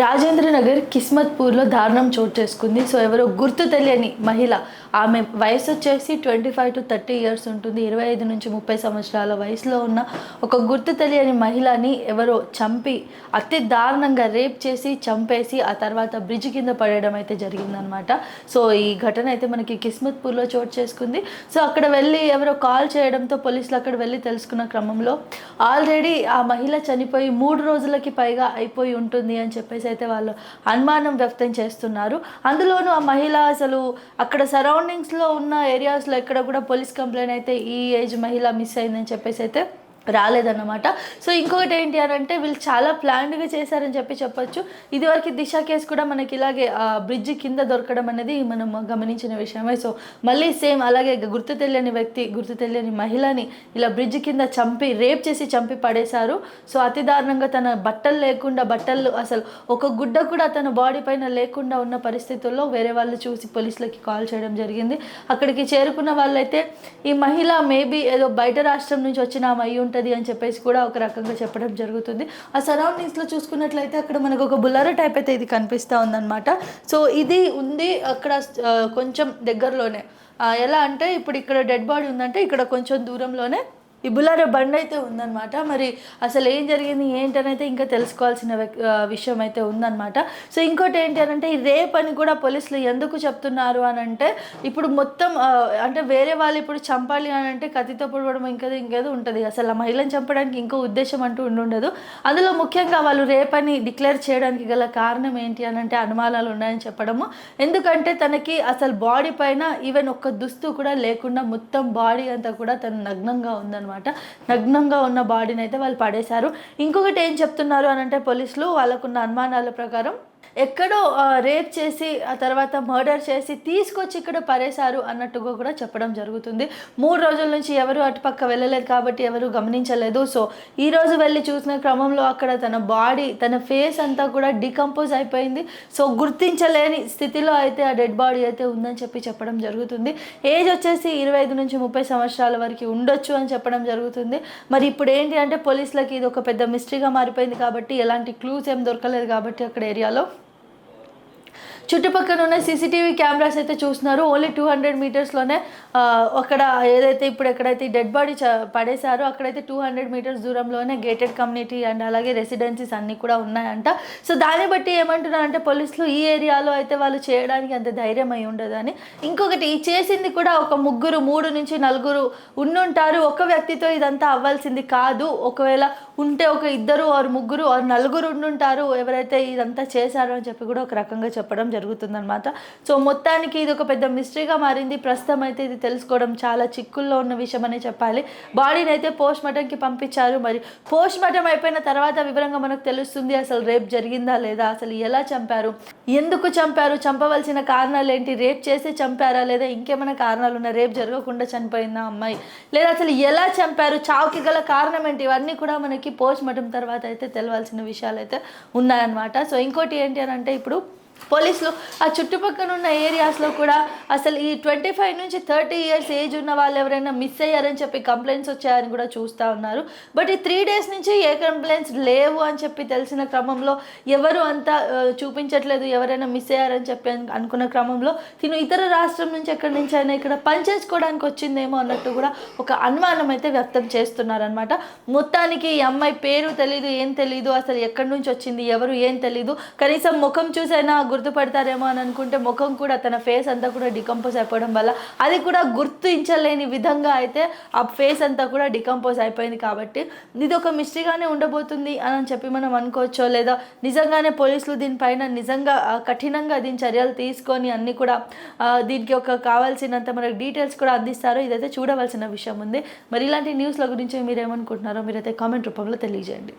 రాజేంద్ర నగర్ కిస్మత్పూర్లో దారుణం చోటు చేసుకుంది. సో ఎవరో గుర్తు తెలియని మహిళ ఆమె వయసు వచ్చేసి twenty five to thirty years ఉంటుంది. ఇరవై ఐదు నుంచి ముప్పై సంవత్సరాల వయసులో ఉన్న ఒక గుర్తు తెలియని మహిళని ఎవరో చంపి అతి దారుణంగా రేప్ చేసి చంపేసి ఆ తర్వాత బ్రిడ్జ్ కింద పడేయడం అయితే జరిగిందనమాట సో ఈ ఘటన అయితే మనకి కిస్మత్పూర్లో చోటు చేసుకుంది. సో అక్కడ వెళ్ళి ఎవరో కాల్ చేయడంతో పోలీసులు అక్కడ వెళ్ళి తెలుసుకున్న క్రమంలో ఆల్రెడీ ఆ మహిళ చనిపోయి మూడు రోజులకి పైగా అయిపోయి ఉంటుంది అని చెప్పేసి అయితే వాళ్ళు అనుమానం వ్యక్తం చేస్తున్నారు. అందులోనూ ఆ మహిళ అసలు అక్కడ సరౌండింగ్స్లో ఉన్న ఏరియాస్లో ఎక్కడ కూడా పోలీస్ కంప్లైంట్ అయితే ఈ ఏజ్ మహిళ మిస్ అయిందని చెప్పేసి అయితే రాలేదన్నమాట. సో ఇంకొకటి ఏంటి అని అంటే వీళ్ళు చాలా ప్లాన్డ్గా చేశారని చెప్పి చెప్పొచ్చు. ఇదివరకు దిశ కేసు కూడా మనకి ఇలాగే ఆ బ్రిడ్జ్ కింద దొరకడం అనేది మనం గమనించిన విషయమే. సో మళ్ళీ సేమ్ అలాగే గుర్తు తెలియని వ్యక్తి గుర్తు తెలియని మహిళని ఇలా బ్రిడ్జ్ కింద చంపి రేప్ చేసి చంపి పడేశారు. సో అతి దారుణంగా తన బట్టలు లేకుండా బట్టలు అసలు ఒక గుడ్డ కూడా తన బాడీ పైన లేకుండా ఉన్న పరిస్థితుల్లో వేరే వాళ్ళు చూసి పోలీసులకి కాల్ చేయడం జరిగింది. అక్కడికి చేరుకున్న వాళ్ళైతే ఈ మహిళ మేబీ ఏదో బయట రాష్ట్రం నుంచి వచ్చిన అయ్యి ఉంటుంది అని చెప్పేసి కూడా ఒక రకంగా చెప్పడం జరుగుతుంది. ఆ సరౌండింగ్స్లో చూసుకున్నట్లయితే అక్కడ మనకు ఒక బుల్లర టైప్ అయితే ఇది కనిపిస్తూ ఉందన్నమాట. సో ఇది ఉంది అక్కడ కొంచెం దగ్గరలోనే. ఎలా అంటే ఇప్పుడు ఇక్కడ డెడ్ బాడీ ఉందంటే ఇక్కడ కొంచెం దూరంలోనే ఈ బుల్లారో బండి అయితే ఉందన్నమాట. మరి అసలు ఏం జరిగింది ఏంటనైతే ఇంకా తెలుసుకోవాల్సిన విషయం అయితే ఉందన్నమాట. సో ఇంకోటి ఏంటి అని అంటే ఈ రేప్ అని కూడా పోలీసులు ఎందుకు చెప్తున్నారు అని అంటే ఇప్పుడు మొత్తం అంటే వేరే వాళ్ళు ఇప్పుడు చంపాలి అని అంటే కత్తితో పొడవడం ఇంకేదో ఇంకేదో ఉంటుంది. అసలు ఆ మహిళను చంపడానికి ఇంకో ఉద్దేశం అంటూ ఉండుండదు. అందులో ముఖ్యంగా వాళ్ళు రేప్ అని డిక్లేర్ చేయడానికి గల కారణం ఏంటి అని అంటే అనుమానాలు ఉన్నాయని చెప్పడము. ఎందుకంటే తనకి అసలు బాడీ పైన ఈవెన్ ఒక్క దుస్తు కూడా లేకుండా మొత్తం బాడీ అంతా కూడా తను నగ్నంగా ఉందన్నమాట. నగ్నంగా ఉన్న బాడీని అయితే వాళ్ళు పడేశారు. ఇంకొకటి ఏం చెప్తున్నారు అని అంటే పోలీసులు వాళ్ళకున్న అనుమానాల ప్రకారం ఎక్కడో రేప్ చేసి ఆ తర్వాత మర్డర్ చేసి తీసుకొచ్చి ఇక్కడ పడేశారు అన్నట్టుగా కూడా చెప్పడం జరుగుతుంది. మూడు రోజుల నుంచి ఎవరు అటుపక్క వెళ్ళలేదు కాబట్టి ఎవరు గమనించలేదు. సో ఈ రోజు వెళ్ళి చూసిన క్రమంలో అక్కడ తన బాడీ తన ఫేస్ అంతా కూడా డికంపోజ్ అయిపోయింది. సో గుర్తించలేని స్థితిలో అయితే ఆ డెడ్ బాడీ అయితే ఉందని చెప్పి చెప్పడం జరుగుతుంది. ఏజ్ వచ్చేసి ఇరవై ఐదు నుంచి ముప్పై సంవత్సరాల వరకు ఉండొచ్చు అని చెప్పడం జరుగుతుంది. మరి ఇప్పుడు ఏంటి అంటే పోలీసులకి ఇది ఒక పెద్ద మిస్టరీగా మారిపోయింది కాబట్టి ఎలాంటి క్లూస్ ఏం దొరకలేదు కాబట్టి అక్కడ ఏరియాలో చుట్టుపక్కల ఉన్న సీసీటీవీ కెమెరాస్ అయితే చూస్తున్నారు. ఓన్లీ టూ హండ్రెడ్ మీటర్స్లోనే అక్కడ ఏదైతే ఇప్పుడు ఎక్కడైతే డెడ్ బాడీ పడేశారో అక్కడైతే టూ హండ్రెడ్ మీటర్స్ దూరంలోనే గేటెడ్ కమ్యూనిటీ అండ్ అలాగే రెసిడెన్సీస్ అన్నీ కూడా ఉన్నాయంట. సో దాన్ని బట్టి ఏమంటున్నారంటే పోలీసులు ఈ ఏరియాలో అయితే వాళ్ళు చేయడానికి అంత ధైర్యం అయి ఉండదు అని. ఇంకొకటి ఈ చేసింది కూడా ఒక ముగ్గురు మూడు నుంచి నలుగురు ఉండుంటారు. ఒక వ్యక్తితో ఇదంతా అవ్వాల్సింది కాదు. ఒకవేళ ఉంటే ఒక ఇద్దరు ఆరు ముగ్గురు ఆరు నలుగురు ఉండుంటారు. ఎవరైతే ఇదంతా చేశారో అని చెప్పి కూడా ఒక రకంగా చెప్పడం జరుగుతుందన్నమాట. సో మొత్తానికి ఇది ఒక పెద్ద మిస్టరీగా మారింది. ప్రస్తుతం అయితే ఇది తెలుసుకోవడం చాలా చిక్కుల్లో ఉన్న విషయం అనే చెప్పాలి. బాడీని అయితే పోస్ట్ మార్టంకి పంపించారు. మరి పోస్ట్ మార్టం అయిపోయిన తర్వాత వివరంగా మనకు తెలుస్తుంది అసలు రేప్ జరిగిందా లేదా అసలు ఎలా చంపారు ఎందుకు చంపారు చంపవలసిన కారణాలు ఏంటి రేప్ చేసి చంపారా లేదా ఇంకేమైనా కారణాలు ఉన్నా రేప్ జరగకుండా చనిపోయిందా అమ్మాయి లేదా అసలు ఎలా చంపారు చావుకి గల కారణం ఏంటి ఇవన్నీ కూడా మనకి పోస్ట్ మార్టం తర్వాత అయితే తెలవాల్సిన విషయాలు అయితే ఉన్నాయన్నమాట. సో ఇంకోటి ఏంటి అని అంటే ఇప్పుడు పోలీసులు ఆ చుట్టుపక్కల ఉన్న ఏరియాస్లో కూడా అసలు ఈ ట్వంటీ ఫైవ్ నుంచి థర్టీ ఇయర్స్ ఏజ్ ఉన్న వాళ్ళు ఎవరైనా మిస్ అయ్యారని చెప్పి కంప్లైంట్స్ వచ్చాయని కూడా చూస్తూ ఉన్నారు. బట్ ఈ త్రీ డేస్ నుంచి ఏ కంప్లైంట్స్ లేవు అని చెప్పి తెలిసిన క్రమంలో ఎవరు అంతా చూపించట్లేదు ఎవరైనా మిస్ అయ్యారని చెప్పి అనుకున్న క్రమంలో తిను ఇతర రాష్ట్రం నుంచి ఎక్కడి నుంచి అయినా ఇక్కడ పనిచేసుకోవడానికి వచ్చిందేమో అన్నట్టు కూడా ఒక అనుమానం అయితే వ్యక్తం చేస్తున్నారనమాట మొత్తానికి ఈ అమ్మాయి పేరు తెలీదు ఏం తెలీదు అసలు ఎక్కడి నుంచి వచ్చింది ఎవరు ఏం తెలీదు. కనీసం ముఖం చూసైనా గుర్తుపడతారేమో అని అనుకుంటే ముఖం కూడా తన ఫేస్ అంతా కూడా డికంపోజ్ అయిపోవడం వల్ల అది కూడా గుర్తించలేని విధంగా అయితే ఆ ఫేస్ అంతా కూడా డికంపోజ్ అయిపోయింది కాబట్టి ఇది ఒక మిస్టరీగానే ఉండబోతుంది అని చెప్పి మనం అనుకోవచ్చో లేదా నిజంగానే పోలీసులు దీనిపైన నిజంగా కఠినంగా దీని చర్యలు తీసుకొని అన్ని కూడా దీనికి ఒక కావాల్సినంత మనకు డీటెయిల్స్ కూడా అందిస్తారో ఇదైతే చూడవలసిన విషయం ఉంది. మరి ఇలాంటి న్యూస్ల గురించి మీరు ఏమనుకుంటున్నారో మీరైతే కామెంట్ రూపంలో తెలియజేయండి.